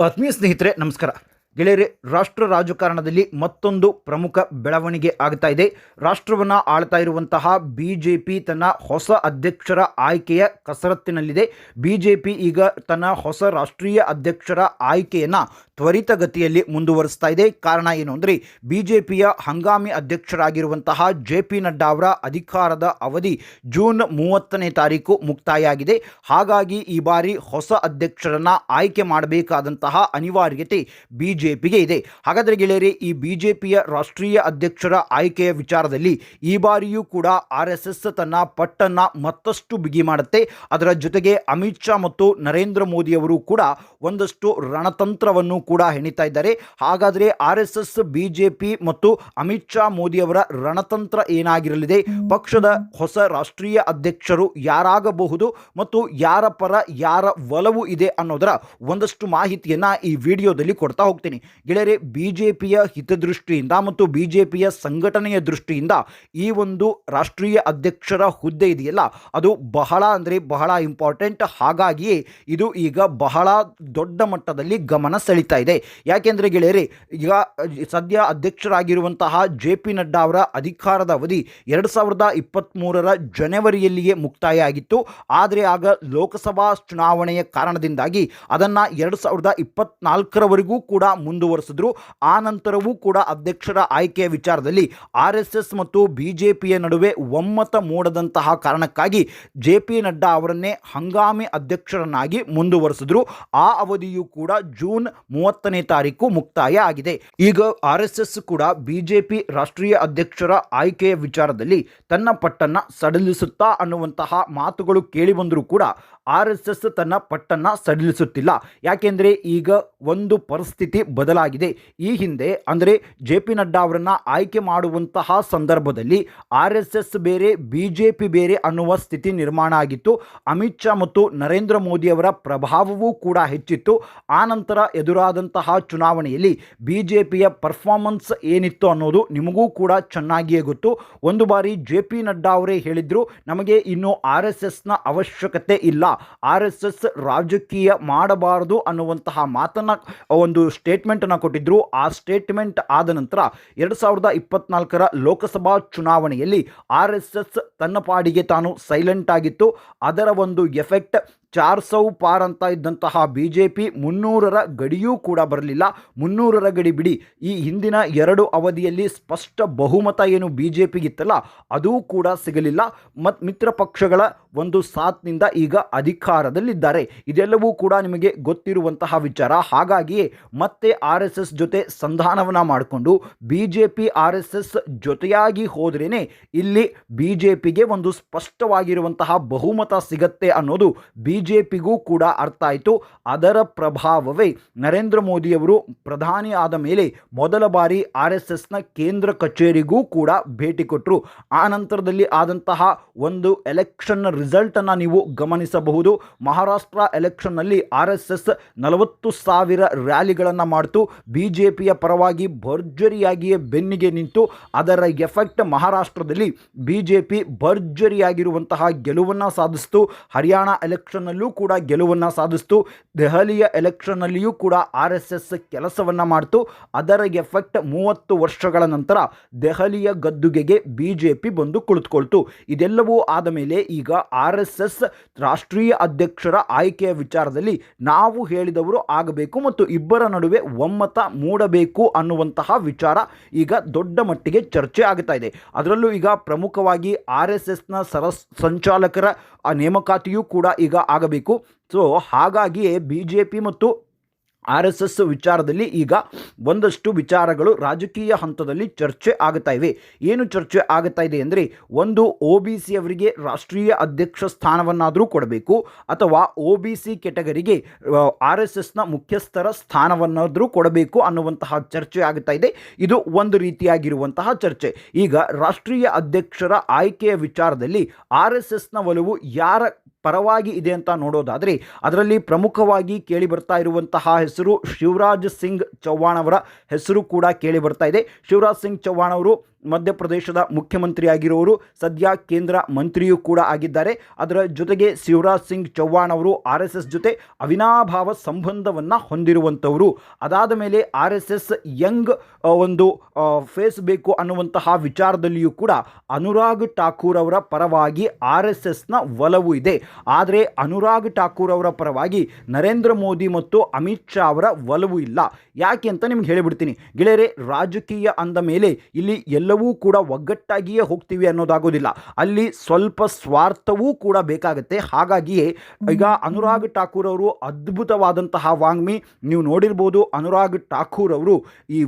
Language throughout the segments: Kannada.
ಆತ್ಮೀಯ ಸ್ನೇಹಿತರೆ, ನಮಸ್ಕಾರ. ಗೆಳೆಯರೆ, ರಾಷ್ಟ್ರ ರಾಜಕಾರಣದಲ್ಲಿ ಮತ್ತೊಂದು ಪ್ರಮುಖ ಬೆಳವಣಿಗೆ ಆಗ್ತಾ ಇದೆ. ರಾಷ್ಟ್ರವನ್ನು ಆಳ್ತಾ ಇರುವಂತಹ ಬಿ ಜೆ ಪಿ ತನ್ನ ಹೊಸ ಅಧ್ಯಕ್ಷರ ಆಯ್ಕೆಯ ಕಸರತ್ತಿನಲ್ಲಿದೆ. ಬಿ ಜೆ ಪಿ ಈಗ ತನ್ನ ಹೊಸ ರಾಷ್ಟ್ರೀಯ ಅಧ್ಯಕ್ಷರ ಆಯ್ಕೆಯನ್ನು ತ್ವರಿತಗತಿಯಲ್ಲಿ ಮುಂದುವರಿಸ್ತಾ ಇದೆ. ಕಾರಣ ಏನು ಅಂದರೆ ಬಿ ಜೆ ಹಂಗಾಮಿ ಅಧ್ಯಕ್ಷರಾಗಿರುವಂತಹ ಜೆ ಪಿ ನಡ್ಡಾ ಅವರ ಅಧಿಕಾರದ ಅವಧಿ ಜೂನ್ ಮೂವತ್ತನೇ ತಾರೀಕು ಮುಕ್ತಾಯ ಆಗಿದೆ ಹಾಗಾಗಿ ಈ ಬಾರಿ ಹೊಸ ಅಧ್ಯಕ್ಷರನ್ನು ಆಯ್ಕೆ ಮಾಡಬೇಕಾದಂತಹ ಅನಿವಾರ್ಯತೆ ಬಿ ಜೆ ಇದೆ. ಹಾಗಾದರೆ ಗೆಳೆಯರೆ, ಈ ಬಿ ಜೆ ರಾಷ್ಟ್ರೀಯ ಅಧ್ಯಕ್ಷರ ಆಯ್ಕೆಯ ವಿಚಾರದಲ್ಲಿ ಈ ಬಾರಿಯೂ ಕೂಡ ಆರ್ ಎಸ್ ಎಸ್ ತನ್ನ ಪಟ್ಟನ್ನು ಮತ್ತಷ್ಟು ಬಿಗಿ ಮಾಡುತ್ತೆ. ಅದರ ಜೊತೆಗೆ ಅಮಿತ್ ಶಾ ಮತ್ತು ನರೇಂದ್ರ ಮೋದಿಯವರು ಕೂಡ ಒಂದಷ್ಟು ರಣತಂತ್ರವನ್ನು ಕೂಡ ಹೆಣಿತಾ ಇದ್ದಾರೆ. ಹಾಗಾದರೆ R S S, B J P ಮತ್ತು ಅಮಿತ್ ಶಾ ಮೋದಿಯವರ ರಣತಂತ್ರ ಏನಾಗಿರಲಿದೆ? ಪಕ್ಷದ ಹೊಸ ರಾಷ್ಟ್ರೀಯ ಅಧ್ಯಕ್ಷರು ಯಾರಾಗಬಹುದು ಮತ್ತು ಯಾರ ಪರ ಯಾರ ಒಲವು ಇದೆ ಅನ್ನೋದರ ಒಂದಷ್ಟು ಮಾಹಿತಿಯನ್ನು ಈ ವಿಡಿಯೋದಲ್ಲಿ ಕೊಡ್ತಾ ಹೋಗ್ತೀನಿ. ಗೆಳೆಯರೆ, ಬಿ ಜೆ ಪಿಯ ಹಿತದೃಷ್ಟಿಯಿಂದ ಮತ್ತು ಬಿ ಜೆ ಪಿಯ ಸಂಘಟನೆಯ ದೃಷ್ಟಿಯಿಂದ ಈ ಒಂದು ರಾಷ್ಟ್ರೀಯ ಅಧ್ಯಕ್ಷರ ಹುದ್ದೆ ಇದೆಯಲ್ಲ, ಅದು ಬಹಳ ಅಂದರೆ ಬಹಳ ಇಂಪಾರ್ಟೆಂಟ್. ಹಾಗಾಗಿಯೇ ಇದು ಈಗ ಬಹಳ ದೊಡ್ಡ ಮಟ್ಟದಲ್ಲಿ ಗಮನ ಸೆಳೀತಾ ಇದೆ. ಯಾಕೆಂದರೆ ಗೆಳೆಯರೆ, ಈಗ ಸದ್ಯ ಅಧ್ಯಕ್ಷರಾಗಿರುವಂತಹ ಜೆ ಪಿ ನಡ್ಡಾ ಅವರ ಅಧಿಕಾರದ ಅವಧಿ ಎರಡು ಸಾವಿರದ ಇಪ್ಪತ್ತ್ಮೂರರ ಜನವರಿಯಲ್ಲಿಯೇ ಮುಕ್ತಾಯ ಆಗಿತ್ತು. ಆದರೆ ಆಗ ಲೋಕಸಭಾ ಚುನಾವಣೆಯ ಕಾರಣದಿಂದಾಗಿ ಅದನ್ನು ಎರಡು ಸಾವಿರದ ಇಪ್ಪತ್ನಾಲ್ಕರವರೆಗೂ ಕೂಡ ಮುಂದುವರೆಸಿದ್ರು. ಆ ನಂತರವೂ ಕೂಡ ಅಧ್ಯಕ್ಷರ ಆಯ್ಕೆಯ ವಿಚಾರದಲ್ಲಿ ಆರ್ ಮತ್ತು ಬಿ ಜೆ ನಡುವೆ ಒಮ್ಮತ ಮೂಡದಂತಹ ಕಾರಣಕ್ಕಾಗಿ ಜೆ ಪಿ ನಡ್ಡಾ ಅವರನ್ನೇ ಹಂಗಾಮಿ ಅಧ್ಯಕ್ಷರನ್ನಾಗಿ ಮುಂದುವರೆಸಿದ್ರು. ಆ ಅವಧಿಯು ಕೂಡ ಜೂನ್ ಮೂವತ್ತನೇ ತಾರೀಕು ಮುಕ್ತಾಯ ಆಗಿದೆ. ಈಗ ಆರ್ ಎಸ್ ಎಸ್ ಕೂಡ ಬಿಜೆಪಿ ರಾಷ್ಟ್ರೀಯ ಅಧ್ಯಕ್ಷರ ಆಯ್ಕೆಯ ವಿಚಾರದಲ್ಲಿ ತನ್ನ ಪಟ್ಟನ್ನ ಸಡಿಲಿಸುತ್ತಾ ಅನ್ನುವಂತಹ ಮಾತುಗಳು ಕೇಳಿಬಂದರೂ ಕೂಡ ಆರ್ ಎಸ್ ಎಸ್ ತನ್ನ ಪಟ್ಟನ್ನ ಸಡಿಲಿಸುತ್ತಿಲ್ಲ. ಯಾಕೆಂದರೆ ಈಗ ಒಂದು ಪರಿಸ್ಥಿತಿ ಬದಲಾಗಿದೆ. ಈ ಹಿಂದೆ ಅಂದರೆ ಜೆ ಪಿ ನಡ್ಡಾ ಅವರನ್ನು ಆಯ್ಕೆ ಮಾಡುವಂತಹ ಸಂದರ್ಭದಲ್ಲಿ ಆರ್ ಎಸ್ ಬೇರೆ ಬಿ ಬೇರೆ ಅನ್ನುವ ಸ್ಥಿತಿ ನಿರ್ಮಾಣ ಆಗಿತ್ತು. ಅಮಿತ್ ಶಾ ಮತ್ತು ನರೇಂದ್ರ ಮೋದಿಯವರ ಪ್ರಭಾವವೂ ಕೂಡ ಹೆಚ್ಚಿತ್ತು. ಆ ನಂತರ ಎದುರಾದಂತಹ ಚುನಾವಣೆಯಲ್ಲಿ ಬಿ ಜೆ ಪಿಯ ಪರ್ಫಾರ್ಮೆನ್ಸ್ ಏನಿತ್ತು ಅನ್ನೋದು ನಿಮಗೂ ಕೂಡ ಚೆನ್ನಾಗಿಯೇ ಗೊತ್ತು. ಒಂದು ಬಾರಿ ಜೆ ಪಿ ನಡ್ಡಾ ಅವರೇ ಹೇಳಿದ್ರು, ನಮಗೆ ಇನ್ನು ಆರ್ ಎಸ್ ಎಸ್ನ ಅವಶ್ಯಕತೆ ಇಲ್ಲ, ಆರ್ ಎಸ್ ಎಸ್ ರಾಜಕೀಯ ಮಾಡಬಾರದು ಅನ್ನುವಂತಹ ಮಾತನ್ನು, ಒಂದು ಸ್ಟೇಟ್ಮೆಂಟನ್ನು ಕೊಟ್ಟಿದ್ದರು ಆ ಸ್ಟೇಟ್ಮೆಂಟ್ ಆದ ನಂತರ ಎರಡು ಸಾವಿರದ ಇಪ್ಪತ್ನಾಲ್ಕರ ಲೋಕಸಭಾ ಚುನಾವಣೆಯಲ್ಲಿ ಆರ್ ಎಸ್ ಎಸ್ ತನ್ನ ಪಾಡಿಗೆ ತಾನು ಸೈಲೆಂಟ್ ಆಗಿತ್ತು. ಅದರ ಒಂದು ಎಫೆಕ್ಟ್ ಚಾರ್ ಸೌ ಪಾರ್ ಅಂತ ಇದ್ದಂತಹ ಬಿ ಜೆ ಪಿ ಮುನ್ನೂರರ ಗಡಿಯೂ ಕೂಡ ಬರಲಿಲ್ಲ. ಮುನ್ನೂರರ ಗಡಿ ಬಿಡಿ. ಈ ಹಿಂದಿನ ಎರಡು ಅವಧಿಯಲ್ಲಿ ಸ್ಪಷ್ಟ ಬಹುಮತ ಏನು ಬಿ ಜೆ ಪಿಗಿತ್ತಲ್ಲ ಅದೂ ಕೂಡ ಸಿಗಲಿಲ್ಲ. ಮತ್ತು ಮಿತ್ರ ಪಕ್ಷಗಳ ಒಂದು ಸಾತ್ನಿಂದ ಈಗ ಅಧಿಕಾರದಲ್ಲಿದ್ದಾರೆ. ಇದೆಲ್ಲವೂ ಕೂಡ ನಿಮಗೆ ಗೊತ್ತಿರುವಂತಹ ವಿಚಾರ. ಹಾಗಾಗಿಯೇ ಮತ್ತೆ ಆರ್ ಎಸ್ ಎಸ್ ಜೊತೆ ಸಂಧಾನವನ್ನು ಮಾಡಿಕೊಂಡು B J P R S S ಜೊತೆಯಾಗಿ ಹೋದ್ರೇ ಇಲ್ಲಿ ಬಿ ಜೆ ಪಿಗೆ ಒಂದು ಸ್ಪಷ್ಟವಾಗಿರುವಂತಹ ಬಹುಮತ ಸಿಗತ್ತೆ ಅನ್ನೋದು ಬಿ ಜೆ ಪಿಗೂ ಕೂಡ ಅರ್ಥ ಆಯಿತು. ಅದರ ಪ್ರಭಾವವೇ ನರೇಂದ್ರ ಮೋದಿಯವರು ಪ್ರಧಾನಿ ಆದ ಮೇಲೆ ಮೊದಲ ಬಾರಿ ಆರ್ ಎಸ್ ಎಸ್ನ ಕೇಂದ್ರ ಕಚೇರಿಗೂ ಕೂಡ ಭೇಟಿ ಕೊಟ್ಟರು ಆ ನಂತರದಲ್ಲಿ ಆದಂತಹ ಒಂದು ಎಲೆಕ್ಷನ್ ರಿಸಲ್ಟನ್ನು ನೀವು ಗಮನಿಸಬಹುದು. ಮಹಾರಾಷ್ಟ್ರ ಎಲೆಕ್ಷನ್ನಲ್ಲಿ ಆರ್ ಎಸ್ ಎಸ್ ನಲವತ್ತು ಸಾವಿರ ರ್ಯಾಲಿಗಳನ್ನು ಮಾಡ್ತು. ಬಿ ಜೆ ಪಿಯ ಪರವಾಗಿ ಭರ್ಜರಿಯಾಗಿಯೇ ಬೆನ್ನಿಗೆ ನಿಂತು ಅದರ ಎಫೆಕ್ಟ್ ಮಹಾರಾಷ್ಟ್ರದಲ್ಲಿ ಬಿ ಜೆ ಪಿ ಭರ್ಜರಿಯಾಗಿರುವಂತಹ ಗೆಲುವನ್ನು ಸಾಧಿಸಿತು. ಹರಿಯಾಣ ಎಲೆಕ್ಷನ್ನಲ್ಲೂ ಕೂಡ ಗೆಲುವನ್ನು ಸಾಧಿಸ್ತು. ದೆಹಲಿಯ ಎಲೆಕ್ಷನ್ನಲ್ಲಿಯೂ ಕೂಡ ಆರ್ ಎಸ್ ಎಸ್ ಕೆಲಸವನ್ನು ಮಾಡಿತು. ಅದರ ಎಫೆಕ್ಟ್ ಮೂವತ್ತು ವರ್ಷಗಳ ನಂತರ ದೆಹಲಿಯ ಗದ್ದುಗೆಗೆ ಬಿ ಜೆ ಪಿ ಬಂದು ಕುಳಿತುಕೊಳ್ತು. ಇದೆಲ್ಲವೂ ಆದ ಮೇಲೆ ಈಗ ಆರ್ ಎಸ್ ಎಸ್ ರಾಷ್ಟ್ರೀಯ ಅಧ್ಯಕ್ಷರ ಆಯ್ಕೆಯ ವಿಚಾರದಲ್ಲಿ ನಾವು ಹೇಳಿದವರು ಆಗಬೇಕು ಮತ್ತು ಇಬ್ಬರ ನಡುವೆ ಒಮ್ಮತ ಮೂಡಬೇಕು ಅನ್ನುವಂತಹ ವಿಚಾರ ಈಗ ದೊಡ್ಡ ಮಟ್ಟಿಗೆ ಚರ್ಚೆ ಆಗ್ತಾ ಇದೆ. ಅದರಲ್ಲೂ ಈಗ ಪ್ರಮುಖವಾಗಿ ಆರ್ ಎಸ್ ಎಸ್ನ ಸರ ಸಂಚಾಲಕರ ನೇಮಕಾತಿಯೂ ಕೂಡ ಈಗ ಆಗಬೇಕು. ಸೊ ಹಾಗಾಗಿಯೇ ಬಿ ಜೆ ಪಿ ಮತ್ತು ಆರ್ ಎಸ್ ಎಸ್ ವಿಚಾರದಲ್ಲಿ ಈಗ ಒಂದಷ್ಟು ವಿಚಾರಗಳು ರಾಜಕೀಯ ಹಂತದಲ್ಲಿ ಚರ್ಚೆ ಆಗ್ತಾ ಇವೆ. ಏನು ಚರ್ಚೆ ಆಗುತ್ತಾ ಇದೆ ಅಂದರೆ ಒಂದು ಒ ಬಿ ಸಿ ಅವರಿಗೆ ರಾಷ್ಟ್ರೀಯ ಅಧ್ಯಕ್ಷ ಸ್ಥಾನವನ್ನಾದರೂ ಕೊಡಬೇಕು ಅಥವಾ ಒ ಬಿ ಸಿ ಕೆಟಗರಿಗೆ ಆರ್ ಎಸ್ ಎಸ್ನ ಮುಖ್ಯಸ್ಥರ ಸ್ಥಾನವನ್ನಾದರೂ ಕೊಡಬೇಕು ಅನ್ನುವಂತಹ ಚರ್ಚೆ ಆಗ್ತಾ ಇದೆ. ಇದು ಒಂದು ರೀತಿಯಾಗಿರುವಂತಹ ಚರ್ಚೆ. ಈಗ ರಾಷ್ಟ್ರೀಯ ಅಧ್ಯಕ್ಷರ ಆಯ್ಕೆಯ ವಿಚಾರದಲ್ಲಿ ಆರ್ ಎಸ್ ಎಸ್ನ ಒಲವು ಯಾರ ಪರವಾಗಿ ಇದೆ ಅಂತ ನೋಡೋದಾದರೆ ಅದರಲ್ಲಿ ಪ್ರಮುಖವಾಗಿ ಕೇಳಿ ಬರ್ತಾ ಇರುವಂತಹ ಹೆಸರು ಶಿವರಾಜ್ ಸಿಂಗ್ ಚೌಹಾಣ್ ಅವರ ಹೆಸರು ಕೂಡ ಕೇಳಿ ಬರ್ತಾ ಇದೆ. ಶಿವರಾಜ್ ಸಿಂಗ್ ಚೌಹಾಣ್ ಅವರು ಮಧ್ಯಪ್ರದೇಶದ ಮುಖ್ಯಮಂತ್ರಿಯಾಗಿರುವವರು, ಸದ್ಯ ಕೇಂದ್ರ ಮಂತ್ರಿಯೂ ಕೂಡ ಆಗಿದ್ದಾರೆ. ಅದರ ಜೊತೆಗೆ ಶಿವರಾಜ್ ಸಿಂಗ್ ಚೌಹಾಣ್ ಅವರು ಆರ್ ಎಸ್ ಎಸ್ ಜೊತೆ ಅವಿನಾಭಾವ ಸಂಬಂಧವನ್ನು ಹೊಂದಿರುವಂಥವರು. ಅದಾದ ಮೇಲೆ ಆರ್ ಎಸ್ ಎಸ್ ಯಂಗ್ ಒಂದು ಫೇಸ್ ಬೇಕು ಅನ್ನುವಂತಹ ವಿಚಾರದಲ್ಲಿಯೂ ಕೂಡ ಅನುರಾಗ್ ಠಾಕೂರ್ ಅವರ ಪರವಾಗಿ ಆರ್ ಎಸ್ ಎಸ್ನ ಒಲವು ಇದೆ. ಆದರೆ ಅನುರಾಗ್ ಠಾಕೂರ್ ಅವರ ಪರವಾಗಿ ನರೇಂದ್ರ ಮೋದಿ ಮತ್ತು ಅಮಿತ್ ಶಾ ಅವರ ಒಲವು ಇಲ್ಲ. ಯಾಕೆ ಅಂತ ನಿಮ್ಗೆ ಹೇಳಿಬಿಡ್ತೀನಿ. ಗೆಳೆಯರೆ, ರಾಜಕೀಯ ಅಂದ ಮೇಲೆ ಇಲ್ಲಿ ಎಲ್ಲವೂ ಕೂಡ ಒಗ್ಗಟ್ಟಾಗಿಯೇ ಹೋಗ್ತೀವಿ ಅನ್ನೋದಾಗೋದಿಲ್ಲ. ಅಲ್ಲಿ ಸ್ವಲ್ಪ ಸ್ವಾರ್ಥವೂ ಕೂಡ ಬೇಕಾಗುತ್ತೆ. ಹಾಗಾಗಿಯೇ ಈಗ ಅನುರಾಗ್ ಠಾಕೂರ್ ಅವರು ಅದ್ಭುತವಾದಂತಹ ವಾಂಗ್ಮಿ ನೀವು ನೋಡಿರ್ಬೋದು. ಅನುರಾಗ್ ಠಾಕೂರ್ ಅವರು ಈ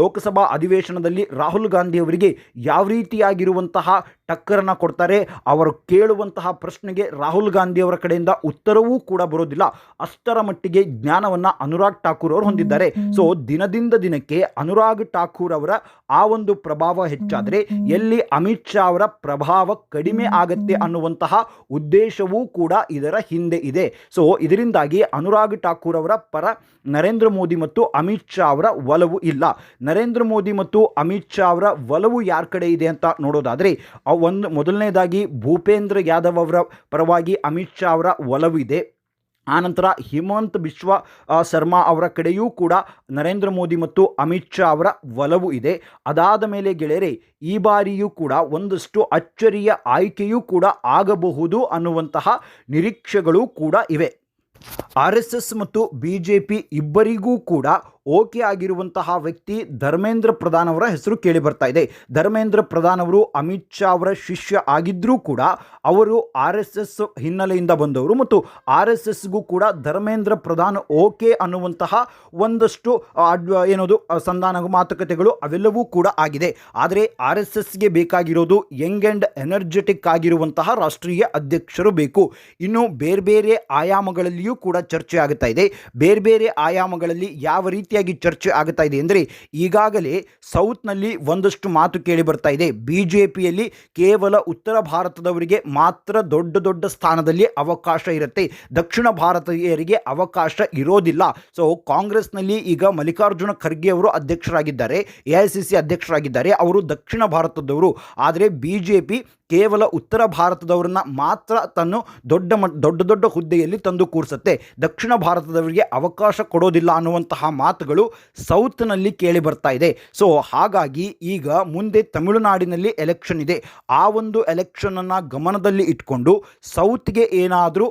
ಲೋಕಸಭಾ ಅಧಿವೇಶನದಲ್ಲಿ ರಾಹುಲ್ ಗಾಂಧಿ ಅವರಿಗೆ ಯಾವ ರೀತಿಯಾಗಿರುವಂತಹ ಟಕ್ಕರನ್ನ ಕೊಡ್ತಾರೆ ಅವರು ಕೇಳುವಂತಹ ಪ್ರಶ್ನೆಗೆ ರಾಹುಲ್ ಗಾಂಧಿ ಅವರ ಕಡೆಯಿಂದ ಉತ್ತರವೂ ಕೂಡ ಬರೋದಿಲ್ಲ. ಅಷ್ಟರ ಮಟ್ಟಿಗೆ ಜ್ಞಾನವನ್ನು ಅನುರಾಗ್ ಠಾಕೂರ್ ಅವರು ಹೊಂದಿದ್ದಾರೆ ಸೊ ದಿನದಿಂದ ದಿನಕ್ಕೆ ಅನುರಾಗ್ ಠಾಕೂರ್ ಅವರ ಆ ಒಂದು ಪ್ರಭಾವ ಹೆಚ್ಚಾದರೆ ಎಲ್ಲಿ ಅಮಿತ್ ಶಾ ಅವರ ಪ್ರಭಾವ ಕಡಿಮೆ ಆಗತ್ತೆ ಅನ್ನುವಂತಹ ಉದ್ದೇಶವೂ ಕೂಡ ಇದರ ಹಿಂದೆ ಇದೆ. ಸೊ ಇದರಿಂದಾಗಿ ಅನುರಾಗ್ ಠಾಕೂರ್ ಅವರ ಪರ ನರೇಂದ್ರ ಮೋದಿ ಮತ್ತು ಅಮಿತ್ ಶಾ ಅವರ ಒಲವು ಇಲ್ಲ. ನರೇಂದ್ರ ಮೋದಿ ಮತ್ತು ಅಮಿತ್ ಶಾ ಅವರ ಒಲವು ಯಾರ ಕಡೆ ಇದೆ ಅಂತ ನೋಡೋದಾದರೆ ಒಂದು ಮೊದಲನೇದಾಗಿ ಭೂಪೇಂದ್ರ ಯಾದವ್ ಅವರ ಪರವಾಗಿ ಅಮಿತ್ ಶಾ ಅವರ ಇದೆ. ಆನಂತರ ಹಿಮಂತ್ ಬಿಶ್ವ ಶರ್ಮಾ ಅವರ ಕಡೆಯೂ ಕೂಡ ನರೇಂದ್ರ ಮೋದಿ ಮತ್ತು ಅಮಿತ್ ಶಾ ಅವರ ಒಲವು ಇದೆ. ಅದಾದ ಮೇಲೆ ಗೆಳೆಯರೆ, ಈ ಬಾರಿಯೂ ಕೂಡ ಒಂದಷ್ಟು ಅಚ್ಚರಿಯ ಆಯ್ಕೆಯೂ ಕೂಡ ಆಗಬಹುದು ಅನ್ನುವಂತಹ ನಿರೀಕ್ಷೆಗಳು ಕೂಡ ಇವೆ. ಆರ್ ಎಸ್ ಎಸ್ ಮತ್ತು ಬಿ ಜೆ ಪಿ ಇಬ್ಬರಿಗೂ ಕೂಡ ಓಕೆ ಆಗಿರುವಂತಹ ವ್ಯಕ್ತಿ ಧರ್ಮೇಂದ್ರ ಪ್ರಧಾನ್ ಅವರ ಹೆಸರು ಕೇಳಿ ಬರ್ತಾ ಇದೆ. ಧರ್ಮೇಂದ್ರ ಪ್ರಧಾನ್ ಅವರು ಅಮಿತ್ ಶಾ ಅವರ ಶಿಷ್ಯ ಆಗಿದ್ದರೂ ಕೂಡ ಅವರು ಆರ್ ಎಸ್ ಎಸ್ ಹಿನ್ನೆಲೆಯಿಂದ ಬಂದವರು ಮತ್ತು ಆರ್ ಎಸ್ ಎಸ್ಗೂ ಕೂಡ ಧರ್ಮೇಂದ್ರ ಪ್ರಧಾನ್ ಓಕೆ ಅನ್ನುವಂತಹ ಒಂದಷ್ಟು ಏನದು ಸಂಧಾನ ಮಾತುಕತೆಗಳು ಅವೆಲ್ಲವೂ ಕೂಡ ಆಗಿದೆ. ಆದರೆ ಆರ್ ಎಸ್ ಎಸ್ಗೆ ಬೇಕಾಗಿರೋದು ಯಂಗ್ ಆ್ಯಂಡ್ ಎನರ್ಜೆಟಿಕ್ ಆಗಿರುವಂತಹ ರಾಷ್ಟ್ರೀಯ ಅಧ್ಯಕ್ಷರು ಬೇಕು. ಇನ್ನು ಬೇರೆ ಬೇರೆ ಆಯಾಮಗಳಲ್ಲಿಯೂ ಕೂಡ ಚರ್ಚೆ ಆಗುತ್ತಾ ಇದೆ. ಬೇರೆ ಬೇರೆ ಆಯಾಮಗಳಲ್ಲಿ ಯಾವ ರೀತಿಯಾಗಿ ಚರ್ಚೆ ಆಗ್ತಾ ಇದೆ ಅಂದರೆ ಈಗಾಗಲೇ ಸೌತ್ನಲ್ಲಿ ಒಂದಷ್ಟು ಮಾತು ಕೇಳಿ ಬರ್ತಾ ಇದೆ. ಬಿ ಜೆ ಪಿಯಲ್ಲಿ ಕೇವಲ ಉತ್ತರ ಭಾರತದವರಿಗೆ ಮಾತ್ರ ದೊಡ್ಡ ದೊಡ್ಡ ಸ್ಥಾನದಲ್ಲಿ ಅವಕಾಶ ಇರುತ್ತೆ. ದಕ್ಷಿಣ ಭಾರತೀಯರಿಗೆ ಅವಕಾಶ ಇರೋದಿಲ್ಲ. ಸೊ ಕಾಂಗ್ರೆಸ್ನಲ್ಲಿ ಈಗ ಮಲ್ಲಿಕಾರ್ಜುನ ಖರ್ಗೆ ಅವರು ಅಧ್ಯಕ್ಷರಾಗಿದ್ದಾರೆ. ಎ ಐ ಸಿ ಸಿ ಅಧ್ಯಕ್ಷರಾಗಿದ್ದಾರೆ. ಅವರು ದಕ್ಷಿಣ ಭಾರತದವರು. ಆದರೆ ಬಿ ಜೆ ಪಿ ಕೇವಲ ಉತ್ತರ ಭಾರತದವರನ್ನ ಮಾತ್ರ ತನ್ನ ದೊಡ್ಡ ದೊಡ್ಡ ದೊಡ್ಡ ಹುದ್ದೆಯಲ್ಲಿ ತಂದು ಕೂರಿಸುತ್ತೆ. ದಕ್ಷಿಣ ಭಾರತದವರಿಗೆ ಅವಕಾಶ ಕೊಡೋದಿಲ್ಲ ಅನ್ನುವಂತಹ ಮಾತುಗಳು ಸೌತ್ನಲ್ಲಿ ಕೇಳಿ ಬರ್ತಾ ಇದೆ. ಸೊ ಹಾಗಾಗಿ ಈಗ ಮುಂದೆ ತಮಿಳುನಾಡಿನಲ್ಲಿ ಎಲೆಕ್ಷನ್ ಇದೆ. ಆ ಒಂದು ಎಲೆಕ್ಷನನ್ನು ಗಮನದಲ್ಲಿ ಇಟ್ಕೊಂಡು ಸೌತ್ಗೆ ಏನಾದರೂ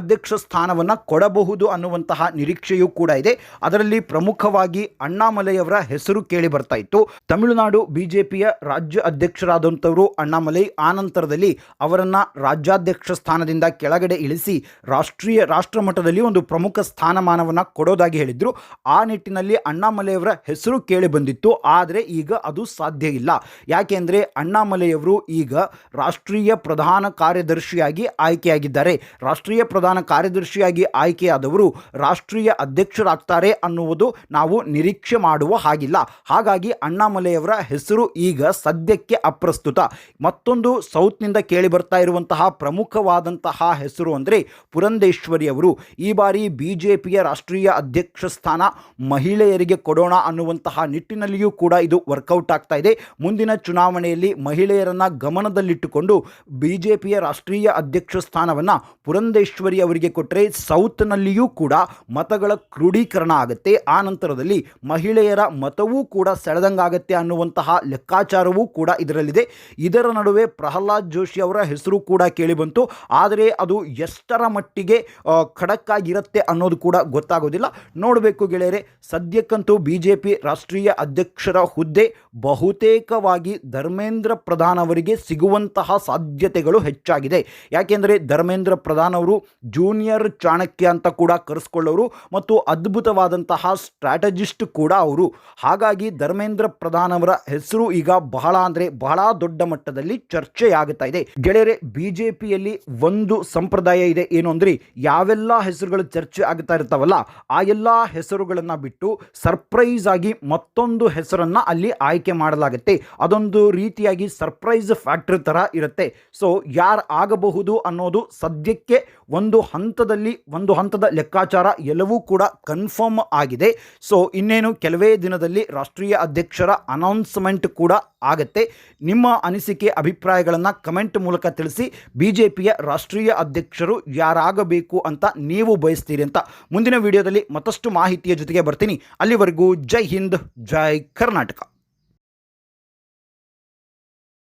ಅಧ್ಯಕ್ಷ ಸ್ಥಾನವನ್ನು ಕೊಡಬಹುದು ಅನ್ನುವಂತಹ ನಿರೀಕ್ಷೆಯೂ ಕೂಡ ಇದೆ. ಅದರಲ್ಲಿ ಪ್ರಮುಖವಾಗಿ ಅಣ್ಣಾಮಲೈಯವರ ಹೆಸರು ಕೇಳಿ ಬರ್ತಾ ಇತ್ತು. ತಮಿಳುನಾಡು ಬಿಜೆಪಿಯ ರಾಜ್ಯ ಅಧ್ಯಕ್ಷರಾದಂಥವರು ಅಣ್ಣಾಮಲೈ ಆನಂತರದಲ್ಲಿ ನಂತರದಲ್ಲಿ ಅವರನ್ನು ರಾಜ್ಯಾಧ್ಯಕ್ಷ ಸ್ಥಾನದಿಂದ ಕೆಳಗಡೆ ಇಳಿಸಿ ರಾಷ್ಟ್ರೀಯ ರಾಷ್ಟ್ರ ಮಟ್ಟದಲ್ಲಿ ಒಂದು ಪ್ರಮುಖ ಸ್ಥಾನಮಾನವನ್ನು ಕೊಡೋದಾಗಿ ಹೇಳಿದ್ರು. ಆ ನಿಟ್ಟಿನಲ್ಲಿ ಅಣ್ಣಾಮಲೈಯವರ ಹೆಸರು ಕೇಳಿ ಬಂದಿತ್ತು. ಆದರೆ ಈಗ ಅದು ಸಾಧ್ಯ ಇಲ್ಲ. ಯಾಕೆಂದರೆ ಅಣ್ಣಾಮಲೈಯವರು ಈಗ ರಾಷ್ಟ್ರೀಯ ಪ್ರಧಾನ ಕಾರ್ಯದರ್ಶಿಯಾಗಿ ಆಯ್ಕೆಯಾಗಿದ್ದಾರೆ. ರಾಷ್ಟ್ರೀಯ ಕಾರ್ಯದರ್ಶಿಯಾಗಿ ಆಯ್ಕೆಯಾದವರು ರಾಷ್ಟ್ರೀಯ ಅಧ್ಯಕ್ಷರಾಗ್ತಾರೆ ಅನ್ನುವುದು ನಾವು ನಿರೀಕ್ಷೆ ಮಾಡುವ ಹಾಗಿಲ್ಲ. ಹಾಗಾಗಿ ಅಣ್ಣಾಮಲೆಯವರ ಹೆಸರು ಈಗ ಸದ್ಯಕ್ಕೆ ಅಪ್ರಸ್ತುತ. ಮತ್ತೊಂದು ಸೌತ್ನಿಂದ ಕೇಳಿ ಬರ್ತಾ ಇರುವಂತಹ ಪ್ರಮುಖವಾದಂತಹ ಹೆಸರು ಅಂದರೆ ಪುರಂದೇಶ್ವರಿ ಅವರು. ಈ ಬಾರಿ ಬಿ ಜೆ ರಾಷ್ಟ್ರೀಯ ಅಧ್ಯಕ್ಷ ಸ್ಥಾನ ಮಹಿಳೆಯರಿಗೆ ಕೊಡೋಣ ಅನ್ನುವಂತಹ ನಿಟ್ಟಿನಲ್ಲಿಯೂ ಕೂಡ ಇದು ವರ್ಕೌಟ್ ಆಗ್ತಾ ಇದೆ. ಮುಂದಿನ ಚುನಾವಣೆಯಲ್ಲಿ ಮಹಿಳೆಯರನ್ನ ಗಮನದಲ್ಲಿಟ್ಟುಕೊಂಡು ಬಿಜೆಪಿಯ ರಾಷ್ಟ್ರೀಯ ಅಧ್ಯಕ್ಷ ಸ್ಥಾನವನ್ನು ಅವರಿಗೆ ಕೊಟ್ಟರೆ ಸೌತ್ನಲ್ಲಿಯೂ ಕೂಡ ಮತಗಳ ಕ್ರೋಢೀಕರಣ ಆಗುತ್ತೆ. ಆ ನಂತರದಲ್ಲಿ ಮಹಿಳೆಯರ ಮತವೂ ಕೂಡ ಸೆಳೆದಂಗಾಗತ್ತೆ ಅನ್ನುವಂತಹ ಲೆಕ್ಕಾಚಾರವೂ ಕೂಡ ಇದರಲ್ಲಿದೆ. ಇದರ ನಡುವೆ ಪ್ರಹ್ಲಾದ್ ಜೋಶಿ ಅವರ ಹೆಸರು ಕೂಡ ಕೇಳಿಬಂತು. ಆದರೆ ಅದು ಎಷ್ಟರ ಮಟ್ಟಿಗೆ ಖಡಕ್ಕಾಗಿರುತ್ತೆ ಅನ್ನೋದು ಕೂಡ ಗೊತ್ತಾಗೋದಿಲ್ಲ. ನೋಡಬೇಕು ಗೆಳೆಯರೆ, ಸದ್ಯಕ್ಕಂತೂ ಬಿ ಜೆ ಪಿ ರಾಷ್ಟ್ರೀಯ ಅಧ್ಯಕ್ಷರ ಹುದ್ದೆ ಬಹುತೇಕವಾಗಿ ಧರ್ಮೇಂದ್ರ ಪ್ರಧಾನ್ ಅವರಿಗೆ ಸಿಗುವಂತಹ ಸಾಧ್ಯತೆಗಳು ಹೆಚ್ಚಾಗಿದೆ. ಯಾಕೆಂದರೆ ಧರ್ಮೇಂದ್ರ ಪ್ರಧಾನ್ ಅವರು ಜೂನಿಯರ್ ಚಾಣಕ್ಯ ಅಂತ ಕೂಡ ಕರೆಸ್ಕೊಳ್ಳೋರು ಮತ್ತು ಅದ್ಭುತವಾದಂತಹ ಸ್ಟ್ರಾಟಜಿಸ್ಟ್ ಕೂಡ ಅವರು. ಹಾಗಾಗಿ ಧರ್ಮೇಂದ್ರ ಪ್ರಧಾನ್ ಅವರ ಹೆಸರು ಈಗ ಬಹಳ ಅಂದರೆ ಬಹಳ ದೊಡ್ಡ ಮಟ್ಟದಲ್ಲಿ ಚರ್ಚೆಯಾಗುತ್ತಾ ಇದೆ. ಗೆಳೆಯರೆ ಬಿ ಜೆ ಪಿಯಲ್ಲಿ ಒಂದು ಸಂಪ್ರದಾಯ ಇದೆ. ಏನು ಅಂದರೆ ಯಾವೆಲ್ಲ ಹೆಸರುಗಳು ಚರ್ಚೆ ಆಗ್ತಾ ಇರ್ತಾವಲ್ಲ, ಆ ಎಲ್ಲ ಹೆಸರುಗಳನ್ನು ಬಿಟ್ಟು ಸರ್ಪ್ರೈಸ್ ಆಗಿ ಮತ್ತೊಂದು ಹೆಸರನ್ನು ಅಲ್ಲಿ ಆಯ್ಕೆ ಮಾಡಲಾಗುತ್ತೆ. ಅದೊಂದು ರೀತಿಯಾಗಿ ಸರ್ಪ್ರೈಸ್ ಫ್ಯಾಕ್ಟ್ರಿ ಥರ ಇರುತ್ತೆ. ಸೊ, ಯಾರು ಆಗಬಹುದು ಅನ್ನೋದು ಸದ್ಯಕ್ಕೆ ಒಂದು ಒಂದು ಹಂತದಲ್ಲಿ ಒಂದು ಹಂತದ ಲೆಕ್ಕಾಚಾರ ಎಲ್ಲವೂ ಕೂಡ ಕನ್ಫರ್ಮ್ ಆಗಿದೆ. ಸೊ, ಇನ್ನೇನು ಕೆಲವೇ ದಿನದಲ್ಲಿ ರಾಷ್ಟ್ರೀಯ ಅಧ್ಯಕ್ಷರ ಅನೌನ್ಸ್ಮೆಂಟ್ ಕೂಡ ಆಗತ್ತೆ. ನಿಮ್ಮ ಅನಿಸಿಕೆ, ಅಭಿಪ್ರಾಯಗಳನ್ನು ಕಮೆಂಟ್ ಮೂಲಕ ತಿಳಿಸಿ. ಬಿ ಜೆ ಪಿಯ ರಾಷ್ಟ್ರೀಯ ಅಧ್ಯಕ್ಷರು ಯಾರಾಗಬೇಕು ಅಂತ ನೀವು ಬಯಸ್ತೀರಿ ಅಂತ. ಮುಂದಿನ ವಿಡಿಯೋದಲ್ಲಿ ಮತ್ತಷ್ಟು ಮಾಹಿತಿಯ ಜೊತೆಗೆ ಬರ್ತೀನಿ. ಅಲ್ಲಿವರೆಗೂ ಜೈ ಹಿಂದ್, ಜೈ ಕರ್ನಾಟಕ.